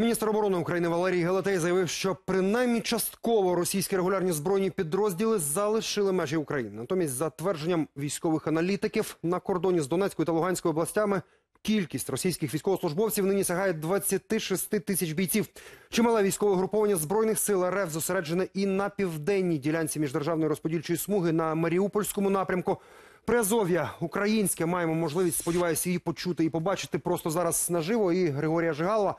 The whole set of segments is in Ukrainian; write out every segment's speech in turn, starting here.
Міністр оборони України Валерій Галатей заявив, що принаймні частково російські регулярні збройні підрозділи залишили межі України. Натомість, за твердженням військових аналітиків, на кордоні з Донецькою та Луганською областями кількість російських військовослужбовців нині сягає 26 тисяч бійців. Чимале військове груповання збройних сил РФ зосереджене і на південній ділянці міждержавної розподільчої смуги на Маріупольському напрямку. Приазов'я українське маємо можливість, сподіваюся, її почути і побачити просто зараз наживо. І Григорія Жигалова.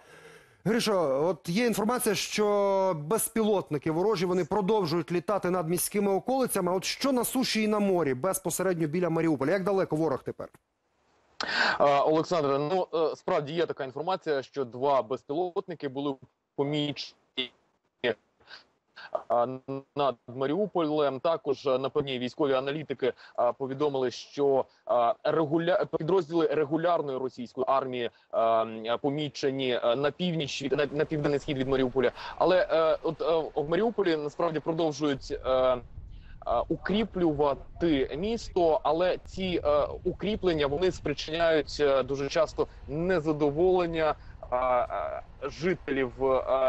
Гришо, от є інформація, що безпілотники ворожі вони продовжують літати над міськими околицями. От що на суші і на морі безпосередньо біля Маріуполя? Як далеко ворог тепер? Олександре, ну е, справді є така інформація, що два безпілотники були помічені над Маріуполем. Також е, напевні військові аналітики е, повідомили, що е, регуля... підрозділи регулярної російської армії помічені на північ на, на південний схід від Маріуполя. Але от в Маріуполі насправді продовжують. Укріплювати місто, але ці е, укріплення вони спричиняють е, дуже часто незадоволення жителів.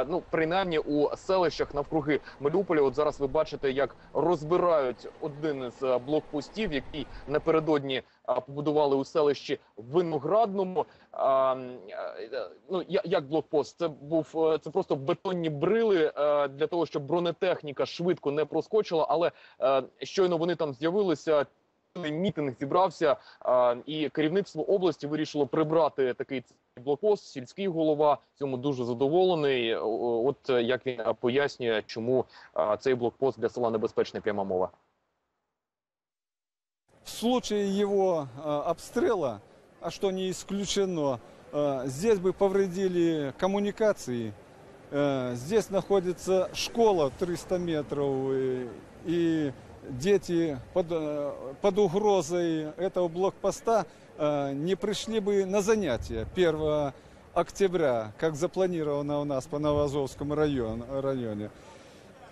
ну принаймні у селищах навкруги Маріуполя. От зараз ви бачите, як розбирають один із е, блокпостів, який напередодні е, побудували у селищі Виноградному. Е, ну як блокпост, це був це просто бетонні брили для того, щоб бронетехніка швидко не проскочила. Але щойно вони там з'явилися. цілий Мітинг зібрався, е, і керівництво області вирішило прибрати такий блокпост. Сільський голова цьому дуже задоволений. О- От е, як він е, пояснює, чому е, цей блокпост для села небезпечний пряма мова. В случае его э, обстрела, а что не исключено, э, здесь бы повредили коммуникации. Э, Здесь находится школа 300 метров, и, и дети под, э, под угрозой этого блокпоста э, не пришли бы на занятия 1 октября, как запланировано у нас по Новоазовскому район- районе.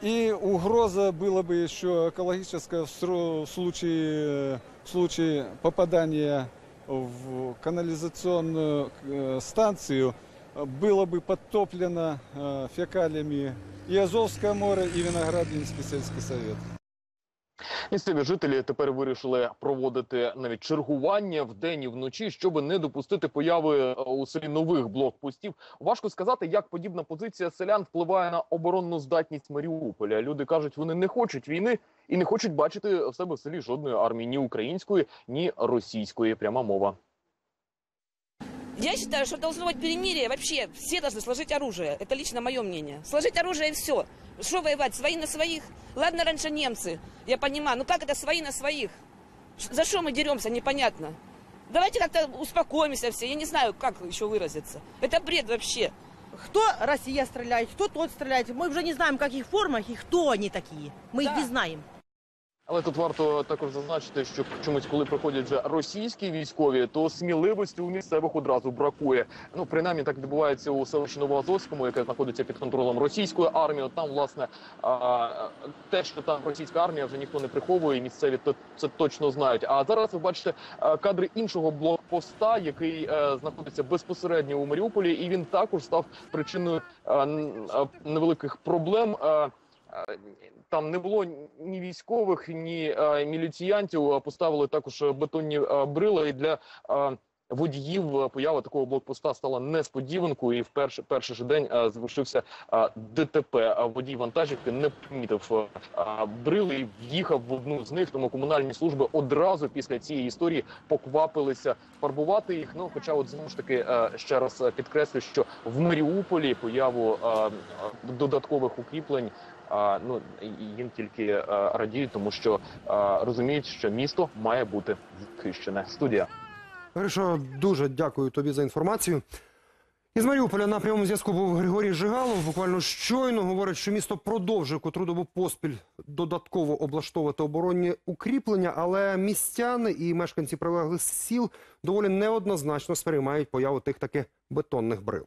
И угроза была бы еще экологическая в случае, в случае попадания в канализационную э, станцию э, было бы подтоплено э, фекалиями и Азовское море, и Виноградинский сельский совет. Місцеві жителі тепер вирішили проводити навіть чергування вдень і вночі, щоб не допустити появи е, у селі нових блокпостів. Важко сказати, як подібна позиція селян впливає на оборонну здатність Маріуполя. Люди кажуть, вони не хочуть війни і не хочуть бачити в себе в селі жодної армії ні української, ні російської. Пряма мова. Я считаю, что должно быть перемирие. Вообще, все должны сложить оружие. Это лично мое мнение. Сложить оружие и все. Что воевать? Свои на своих? Ладно, раньше немцы. Я понимаю. Ну как это свои на своих? За что мы деремся, непонятно. Давайте как-то успокоимся все. Я не знаю, как еще выразиться. Это бред вообще. Кто Россия стреляет, кто тот стреляет. Мы уже не знаем, в каких формах и кто они такие. Мы их Да. не знаем. Але тут варто також зазначити, що чомусь, коли приходять вже російські військові, то сміливості у місцевих одразу бракує. Ну принаймні так відбувається у селищі Новоазовському, яке знаходиться під контролем російської армії. Там власне те, що там російська армія вже ніхто не приховує, і місцеві це точно знають. А зараз ви бачите кадри іншого блокпоста, який е, знаходиться безпосередньо у Маріуполі, і він також став причиною е, е, невеликих проблем. Е, Е, Там не було ні військових, ні е, міліціянтів. Поставили також е, бетонні е, брила. І для е, водіїв е, поява такого блокпоста стала несподіванкою. І в перший, перший же день е, завершився е, ДТП. А водій вантажівки не помітив е, е, брили і в'їхав в одну з них. Тому комунальні служби одразу після цієї історії поквапилися фарбувати їх. Ну, хоча, от знову ж таки, е, ще раз е, підкреслю, що в Маріуполі появу е, е, додаткових укріплень. А, ну їм тільки е, радіють, тому що е, розуміють, що місто має бути захищене. Студія. Гришо, дуже дякую тобі за інформацію. Із Маріуполя на прямому зв'язку був Григорій Жигалов. Буквально щойно говорить, що місто продовжує котру добу поспіль додатково облаштовувати оборонні укріплення, але містяни і мешканці прилеглих сіл доволі неоднозначно сприймають появу тих таки бетонних брил.